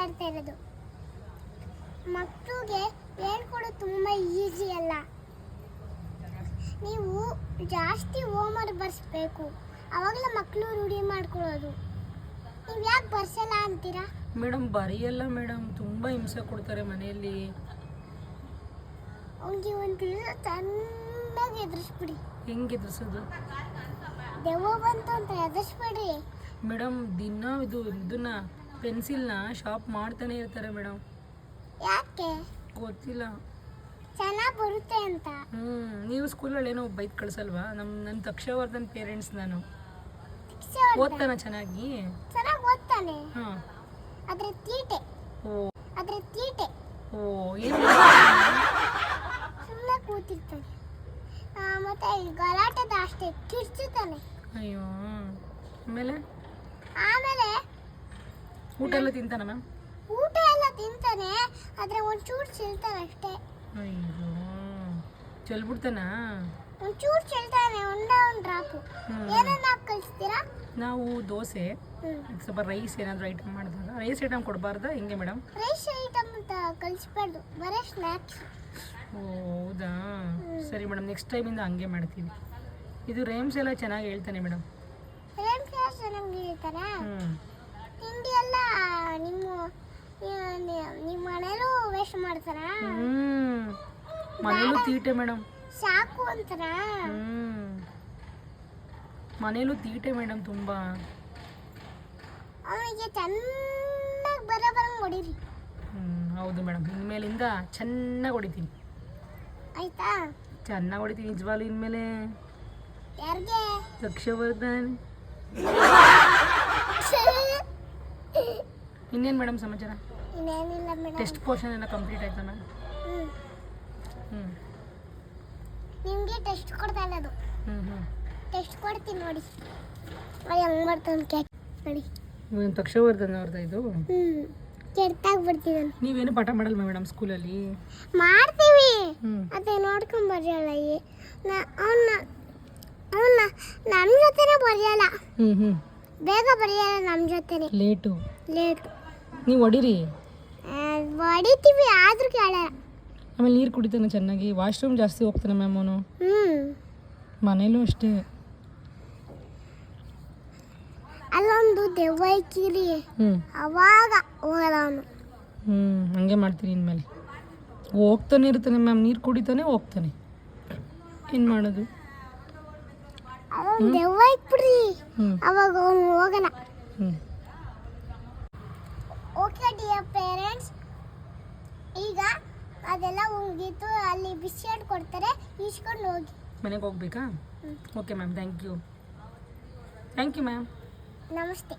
ಮಾತಾಡ್ತಾ ಇರೋದು. ಮಕ್ಕಳಿಗೆ ಹೇಳ್ಕೊಡೋದು ತುಂಬ ಈಸಿ ಅಲ್ಲ. ನೀವು ಜಾಸ್ತಿ ಹೋಮ್ವರ್ಕ್ ಬರ್ಸ್ಬೇಕು. ಅವಾಗಲೇ ಮಕ್ಕಳು ರೂಢಿ ಮಾಡ್ಕೊಳ್ಳೋದು. ನೀವು ಯಾಕೆ ಬರ್ಸಲ್ಲ ಅಂತೀರಾ? ಮೇಡಮ್ ಬರೆಯಲ್ಲ ಮೇಡಮ್. ತುಂಬ ಹಿಂಸೆ ಕೊಡ್ತಾರೆ ಮನೆಯಲ್ಲಿ. ಅವ್ನಿಗೆ ಒಂದು ತಿಳಿದ ಚೆನ್ನಾಗಿ ಎದುರಿಸ್ಬಿಡಿ. ಹೆಂಗೆ ಎದುರಿಸೋದು? ದೆವ್ವ ಬಂತು ಅಂತ ಎದುರಿಸ್ಬಿಡ್ರಿ. ಮೇಡಮ್ ದಿನ ಇದು ಇದನ್ನ ಪೆನ್ಸಿಲ್ನ ಶಾಪ್ ಮಾಡ್ತಾನೆ ಇರ್ತಾರೆ ಮೇಡಮ್. ಯಾಕೆ? ಗೊತ್ತಿಲ್ಲ. ಚೆನ್ನಾಗಿ ಬರುತ್ತೆ ಅಂತ. ಹ್ಞೂ ನೀವು ಸ್ಕೂಲಲ್ಲಿ ಏನೋ ಬೈಕ್ ಕಳಿಸಲ್ವಾ? ನಮ್ಮ ನನ್ನ ತಕ್ಷವರ್ಧನ್ ಪೇರೆಂಟ್ಸ್ ನಾನು. ಓದ್ತಾನ ಚೆನ್ನಾಗಿ? ಚೆನ್ನಾಗಿ ಓದ್ತಾನೆ. ಹಾಂ. ಅದ್ರ ತೀಟೆ. ಓ. ಆದರೆ ತೀಟೆ. ಓ ಏನು ಸುಮ್ಮನೆ ಕೂತಿರ್ತಾನೆ. ಮತ್ತೆ ಗಲಾಟೆ ಅಷ್ಟೇ ಕಿರ್ಚುತ್ತಾನೆ. ಅಯ್ಯೋ ಆಮೇಲೆ? ಆಮೇಲೆ ಊಟ ಎಲ್ಲ ತಿಂತಾನ ಮ್ಯಾಮ್ ಊಟ ಎಲ್ಲ ತಿಂತಾನೆ ಆದ್ರೆ ಒಂಚೂರು ಚೆಲ್ತಾನೆ ಅಷ್ಟೇ. ಅಯ್ಯೋ ಚೆಲ್ಬಿಡ್ತಾನಾ? ಒಂಚೂರು ಚೆಲ್ತಾನೆ ಒಂದೇ ಒಂದು ಡ್ರಾಪು. ಏನನ್ನ ಕಳಿಸ್ತೀರಾ? ನಾವು ದೋಸೆ ಸ್ವಲ್ಪ ರೈಸ್ ಏನಾದರೂ ಐಟಮ್ ಮಾಡಿದಾಗ. ರೈಸ್ ಐಟಮ್ ಕೊಡಬಾರ್ದ? ಹೆಂಗೆ ಮೇಡಮ್ ರೈಸ್ ಐಟಮ್ ಅಂತ ಕಳಿಸ್ಬಾರ್ದು ಬರೀ ಸ್ನ್ಯಾಕ್ಸ್ ಓ ಹೌದಾ? ಸರಿ ಮೇಡಮ್ ನೆಕ್ಸ್ಟ್ ಟೈಮಿಂದ ಹಂಗೆ ಮಾಡ್ತೀವಿ. ಇದು ರೇಮ್ಸ್ ಎಲ್ಲ ಚೆನ್ನಾಗಿ ಹೇಳ್ತಾನೆ ಮೇಡಮ್ ರೇಮ್ಸ್ ಎಲ್ಲ ನಮ್ಗೆ ಹೇಳ್ತಾರಾ ಹ್ಞೂ ತಿಂಡಿ ಎಲ್ಲ ನಿಮ್ಮ ನಿಮ್ಮ ಮನೇಲೂ ವೇಸ್ಟ್ ಮಾಡ್ತಾರಾ? ಮನೇಲೂ ತೀಟೆ ಮೇಡಮ್. ಸಾಕು ಅಂತಾರಾ? ಹ್ಞೂ ಮನೇಲೂ ತೀಟೆ ಮೇಡಮ್ ತುಂಬ. ಅವನಿಗೆ ಚೆನ್ನಾಗಿ ಬರ ಬರಂಗ್ ಹೊಡೀರಿ. ಹ್ಞೂ ಹೌದು ಮೇಡಮ್. ಇನ್ಮೇಲಿಂದ ಚೆನ್ನಾಗಿ ಹೊಡಿತೀನಿ. ಆಯ್ತಾ? ಚೆನ್ನಾಗಿ ಹೊಡಿತೀನಿ ನಿಜವಾಗ್ಲೂ ಇನ್ಮೇಲೆ. ಯಾರಿಗೆ? ರಕ್ಷಾವರ್ಧನ್. ಇನ್ನೇನು ಮೇಡಮ್ ಸಮಾಚಾರ? ಇನ್ನೇನಿಲ್ಲ ಮೇಡಮ್. ಟೆಸ್ಟ್ ಪೋರ್ಷನ್ ಎಲ್ಲ ಕಂಪ್ಲೀಟ್ ಆಯ್ತಾ ಮ್ಯಾಮ್ ಹ್ಮ್. ಹ್ಞೂ ನಿಮ್ಗೆ ಟೆಸ್ಟ್ ಕೊಡ್ತಾ ಅದು ಹ್ಞೂ ಹ್ಞೂ ಟೆಸ್ಟ್ ಕೊಡ್ತೀನಿ ನೋಡಿ. ನೋಡಿ ಹಂಗ್ ಮಾಡ್ತಾನೆ ಕೆಟ್ಟ ನೋಡಿ. ಇವನು ತಕ್ಷವರ್ಧನ್ ಅವ್ರದ ಇದು? ಹ್ಮ್. ಕೆಟ್ಟಾಗಿ ಬಿಡ್ತೀನಿ ನೀವೇನು ಪಾಠ ಮಾಡಲ್ವಾ ಮೇಡಮ್ ಸ್ಕೂಲಲ್ಲಿ? ಮಾಡ್ತೀವಿ. ಹ್ಞೂ ಅದೇ ನೋಡ್ಕೊಂಡ್ ಬರೆಯಲ್ಲ ಅವನ್ನ ಅವನ್ನ ನಮ್ಮ ಜೊತೆನೇ ಬರೆಯಲ್ಲ ಹ್ಞೂ ಹ್ಞೂ ಬೇಗ ಬರೆಯಲ್ಲ ನಮ್ಮ ಜೊತೆನೆ. ಲೇಟು ಲೇಟ್ ನೀವು ಹೊಡಿರಿ. ಹೊಡಿತೀವಿ ಆದ್ರೂ ಕೇಳಲ್ಲ. ಆಮೇಲೆ ನೀರು ಕುಡಿತಾನೆ ಚೆನ್ನಾಗಿ ವಾಶ್ರೂಮ್ ಜಾಸ್ತಿ ಹೋಗ್ತಾನೆ ಮ್ಯಾಮ್ ಅವನು. ಮನೇಲೂ ಅಷ್ಟೇ. ಅಲ್ಲೊಂದು ದೆವ್ವ ಇಕ್ಕಿರಿ ಹ್ಞೂ ಅವಾಗ ಹೋಗಲ್ಲ ಅವನು. ಹ್ಞೂ ಹಂಗೆ ಮಾಡ್ತೀನಿ ಇನ್ಮೇಲೆ. ಹೋಗ್ತಾನೆ ಇರ್ತಾನೆ ಮ್ಯಾಮ್ ನೀರು ಕುಡಿತಾನೆ ಹೋಗ್ತಾನೆ. ಏನು ಮಾಡೋದು? ಅಲ್ಲೊಂದು ದೆವ್ವ ಇಕ್ಬಿಡ್ರಿ ಅವಾಗ ಅವನು ಹೋಗಲ್ಲ. ಹ್ಞೂ ಪೇರೆಂಟ್ಸ್ ಈಗ ಅದೆಲ್ಲ ಮುಗೀತು ಅಲ್ಲಿ ಬಿಸ್ಕೆಟ್ ಕೊಡ್ತಾರೆ ಈಸ್ಕೊಂಡು ಹೋಗಿ. ಮನೆಗೆ ಹೋಗ್ಬೇಕಾ? Okay ma'am thank you thank you ma'am ನಮಸ್ತೆ.